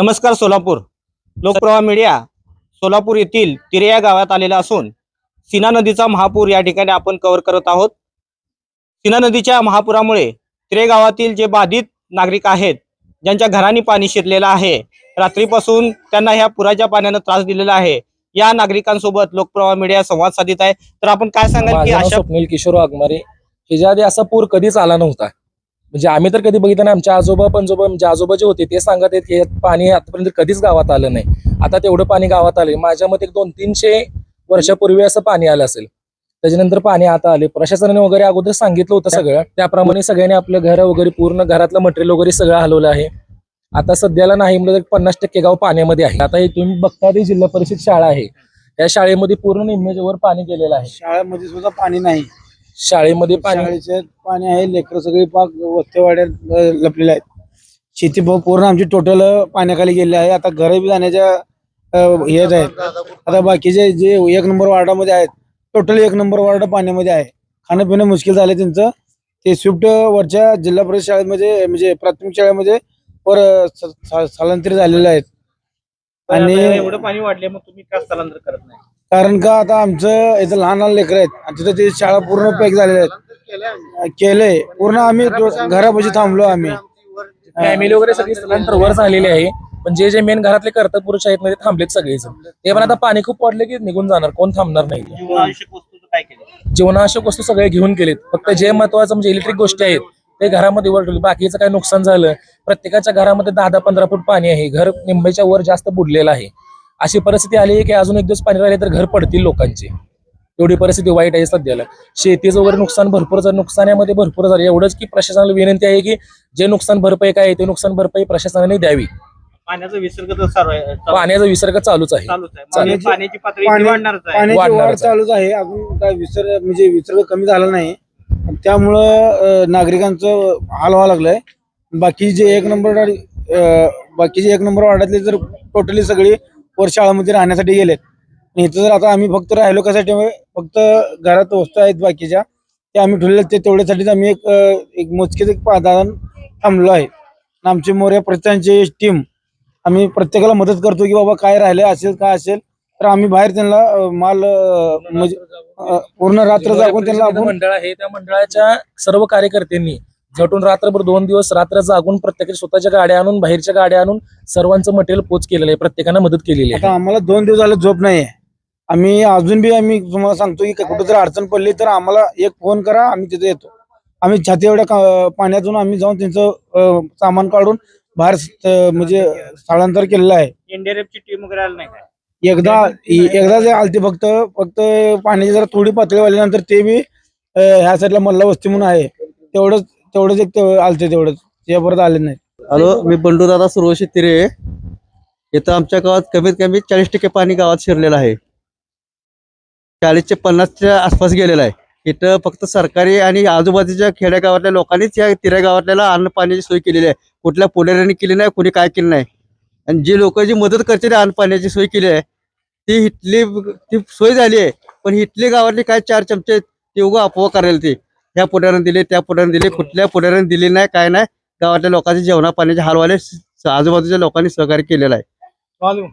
नमस्कार सोलापूर. लोकप्रवाह मीडिया सोलापूर येथील तिरे या गावात आलेला असून सीना नदीचा महापूर या ठिकाणी आपण कव्हर करत आहोत. सीना नदीच्या महापुरामुळे तिरे गावातील जे बाधित नागरिक आहेत ज्यांच्या घरांनी पाणी शिरलेलं आहे रात्रीपासून त्यांना ह्या पुराच्या पाण्यानं त्रास दिलेला आहे या नागरिकांसोबत लोकप्रवाह मीडिया संवाद साधित आहे. तर आपण काय सांगाल की अशा स्वप्नील किशोर वाघमारे. ह्याच्या आधी असा पूर कधीच आला नव्हता. म्हणजे आम्ही तर कधी बघितलं नाही आमच्या आजोबा पंजोबा म्हणजे आजोबा जे होते ते सांगत आहेत की पाणी आतापर्यंत कधीच गावात आलं नाही. आता तेवढं पाणी गावात आले माझ्या मते दोन तीनशे वर्षापूर्वी असं पाणी आलं असेल. त्याच्यानंतर पाणी आता आले प्रशासनाने वगैरे अगोदर सांगितलं होतं सगळं. त्याप्रमाणे सगळ्यांनी आपलं घर वगैरे पूर्ण घरातलं मटेरियल वगैरे सगळं हलवलं आहे. आता सध्याला नाही म्हणजे पन्नास टक्के गाव पाण्यामध्ये आहे. आता हे तुम्ही बघता जिल्हा परिषद शाळा आहे. त्या शाळेमध्ये पूर्ण इमेजवर पाणी गेलेलं आहे. शाळेमध्ये सुद्धा पाणी नाही. शाळेमध्ये पाणी शाळेचे पाणी आहे लेकरं सगळी पाक वस्तेवाड्यात अं, लपलेले आहेत. शेती प- पूर्ण आमची टोटल पाण्याखाली गेली आहे. आता घरे बी जाण्याच्या अं, हेच आहेत. आता बाकीचे जे एक नंबर वार्डामध्ये आहेत टोटल एक नंबर वार्ड पाण्यामध्ये आहे. खाणं पिणं मुश्किल झालं त्यांचं. ते स्विफ्ट वरच्या जिल्हा परिषद शाळेमध्ये म्हणजे प्राथमिक शाळेमध्ये वर अं, स- स- स्थलांतरित झालेले आहेत. आणि आणि एवढं पाणी वाढले मग तुम्ही का स्थलांतर करत नाही? कारण का आता आमचं इथं लहान लहान लेकर आहेत. आणि तिथं ते शाळा पूर्ण पॅक झालेल्या आहेत. केलंय पूर्ण आम्ही घरापाशी थांबलो आम्ही. फॅमिली वगैरे सगळी स्थलांतर वर झालेली आहे. पण जे जे मेन घरातले कर्तव्य पुरुष आहेत ना ते थांबलेत सगळेच ते पण आता पाणी खूप पडले की निघून जाणार. कोण थांबणार नाही. जीवनावश्यक वस्तूचं काय केलं? जीवनावश्यक वस्तू सगळे घेऊन गेलेत. फक्त जे महत्वाचं म्हणजे इलेक्ट्रिक गोष्टी आहेत ते घरामध्ये वर ठेवले. बाकीचं काय नुकसान झालं? प्रत्येकाच्या घरामध्ये दहा दहा पंधरा फूट पाणी आहे. घर निंबाईच्या वर जास्त बुडलेलं आहे. अशी परिस्थिती आली आहे की अजून एक दिवस पाणी राहिले तर घर पडतील लोकांचे. एवढी परिस्थिती वाईट आहे सध्याला. शेतीचं वगैरे नुकसान भरपूर झालं नुकसानामध्ये भरपूर झालं एवढंच की प्रशासनाला विनंती आहे की जे नुकसान भरपाई काय आहे ते नुकसान भरपाई प्रशासनाने द्यावी. पाण्याचा विसर्ग तर चालू आहे. चालू- पाण्याचा विसर्ग चालूच आहे. चालूच आहे. चालेल. पाण्याची पातळी पाणी- वाढणारच आहे? पाण्याची वाढणारच वाढ आहे. चालूच आहे. अजून काय विसर्ग म्हणजे विसर्ग कमी झाला नाही. त्यामुळं अं, नागरिकांचं हाल व्हावं लागलंय. बाकी जे एक नंबर बाकीचे एक नंबर वार्डातले जर टोटली सगळी वर शाळामध्ये राहण्यासाठी गेलेत. आणि इथं जर आता आम्ही फक्त राहिलो कशासाठी? म्हणजे फक्त घरात वस्तू आहेत बाकीच्या. ते आम्ही ठेवलेल्या ते तेवढ्यासाठीच आम्ही एक एक मोजकेच एक पादान थांबलो आहे. आमची मोर्या प्रत्येकांची टीम आम्ही प्रत्येकाला मदत करतो की बाबा काय राहिलं असेल काय असेल तर आम्ही बाहेर त्यांना माल म्हणजे पूर्ण रात्र जागून त्यांना मंडळ आहे त्या मंडळाच्या सर्व कार्यकर्त्यांनी झटून रात्रभर दोन दिवस रात्र जागून प्रत्येकाच्या स्वतःच्या गाड्या आणून बाहेरच्या गाड्या आणून सर्वांचं मटेरियल पोच केलेलं आहे. प्रत्येकानं मदत केलेली आहे. आता आम्हाला दोन दिवस झाले झोप नाहीये. आम्ही अजून बी आम्ही तुम्हाला सांगतो की कुठं जर अडचण पडली तर आम्हाला एक फोन करा आम्ही तिथे येतो. आम्ही छाती एवढ्या का- पाण्यातून आम्ही जाऊन त्यांचं अं, सामान काढून बाहेर अं, म्हणजे स्थलांतर केलेलं आहे. एनडीआरएफची टीम वगैरे आली नाही एकदा एकदा जे आलते फक्त फक्त पाण्याची जरा थोडी पातळी वाढल्यानंतर ते बी अं, ह्या साईडला मल्ला वस्ती म्हणून आहे. तेवढंच तेवढंच एक ते आलते तेवढंच. ते परत आले नाही हॅलो मी बंडू दादा सुरवशी तिरे इथं आमच्या गावात कमीत कमी चाळीस टक्के पाणी गावात शिरलेलं आहे. चाळीसचे पन्नासच्या आसपास गेलेलं आहे. इथं फक्त सरकारी आणि आजूबाजूच्या खेड्यागावातल्या लोकांनीच या तिऱ्या गावातल्याला अन्न पाण्याची सोय केलेली आहे. कुठल्या पुढाऱ्यांनी केली नाही कुणी काय केलं नाही. आणि जी लोक जी मदत करते अन्न पाण्याची सोय केली आहे ती इथली ती सोय झाली आहे. पण इथली गावातली काय चार चमचे ते उगा अफवा करायला ते. ह्या पुढाऱ्यानं दिले त्या पुढाऱ्यानं दिले. कुठल्या पुढाऱ्यानं दिले नाही काय नाही. गावातल्या लोकांचे जेवणा पाण्याचे हालवाले आजूबाजूच्या लोकांनी सहकार्य केलेलं आहे. चालू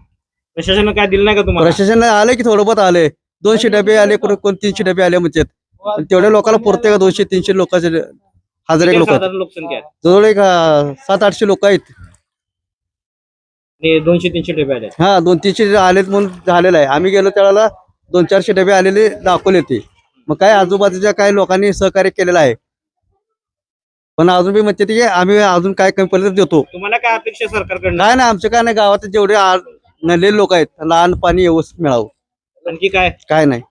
प्रशासनानं काय दिलं नाही का तुम्हाला? प्रशासन आले की थोडं बहुत आले. दोनशे डबे आले कोण कोण तीनशे डबे आले पण तेवढ्या लोकांना पुरते का दोनशे तीनशे लोकांचे हजार एक लोक लोकसंख्या जवळ एक सात आठशे लोक आहेत. दोनशे तीनशे डबे आले हा दोन तीनशे आलेत म्हणून झालेलं आहे. आम्ही गेलो त्यावेळेला दोन चारशे डबे आलेले दाखवले ते. मग काय आजूबाजूच्या काही लोकांनी सहकार्य केलेलं आहे? पण अजून बी म्हणते की आम्ही अजून काय कमी पडलं तर देतो. तुम्हाला काय अपेक्षा सरकारकडनं? काय नाही आमचं काय नाही गावात जेवढे आ- नडलेले लोक आहेत लहान पाणी व्यवस्थित मिळावं. आणखी काय? काय नाही.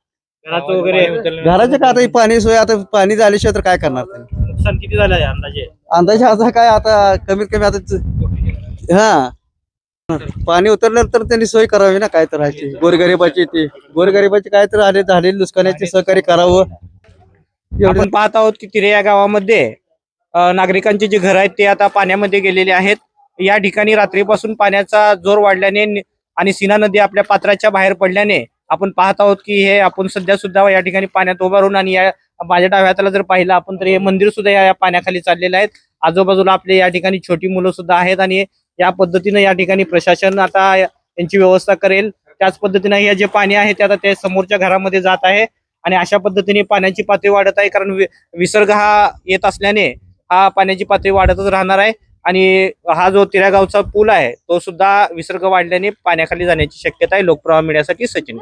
घराचं वगैरे? घराचे काय आता ही पाणी सोय आता पाणी झाल्याशिवाय तर काय करणार त्यांनी नुकसान किती झालं आहे अंदाजे? अंदाजे आता काय आता कमीत कमी आता च- हा. पाणी उतरल्यानंतर त्यांनी सोय करावी ना काय तर ह्याची गोरगरिबाची ती. गोरगरिबाची काय तर आले झालेली नुकसानाची सहकार्य करावं. आपण पाहत आहोत की तिरे या गावामध्ये नागरिकांची जी घर आहेत ते आता पाण्यामध्ये गेलेले आहेत. या ठिकाणी रात्रीपासून पाण्याचा जोर वाढल्याने आणि सीना नदी आपल्या पात्राच्या बाहेर पडल्याने आपण पाहत आहोत की हे आपण सध्या सुद्धा या ठिकाणी पाण्यात उभारून आणि या माझ्या डाव्यातला जर पाहिलं आपण तर हे मंदिर सुद्धा या या पाण्याखाली चाललेलं आहेत. आजूबाजूला आपले या ठिकाणी छोटी मुलं सुद्धा आहेत आणि या पद्धतीने या ठिकाणी प्रशासन आता यांची व्यवस्था करेल. त्याच पद्धतीने हे जे पाणी आहे ते आता ते समोरच्या घरामध्ये जात आहे. आणि अशा पद्धतीने पाण्याची पातळी वाढत आहे. कारण वि- विसर्ग हा येत असल्याने हा पाण्याची पातळी वाढतच राहणार आहे. आणि हा जो तिऱ्यागावचा पूल आहे तो सुद्धा विसर्ग वाढल्याने पाण्याखाली जाण्याची शक्यता आहे. लोकप्रवाह मिळण्यासाठी सचिन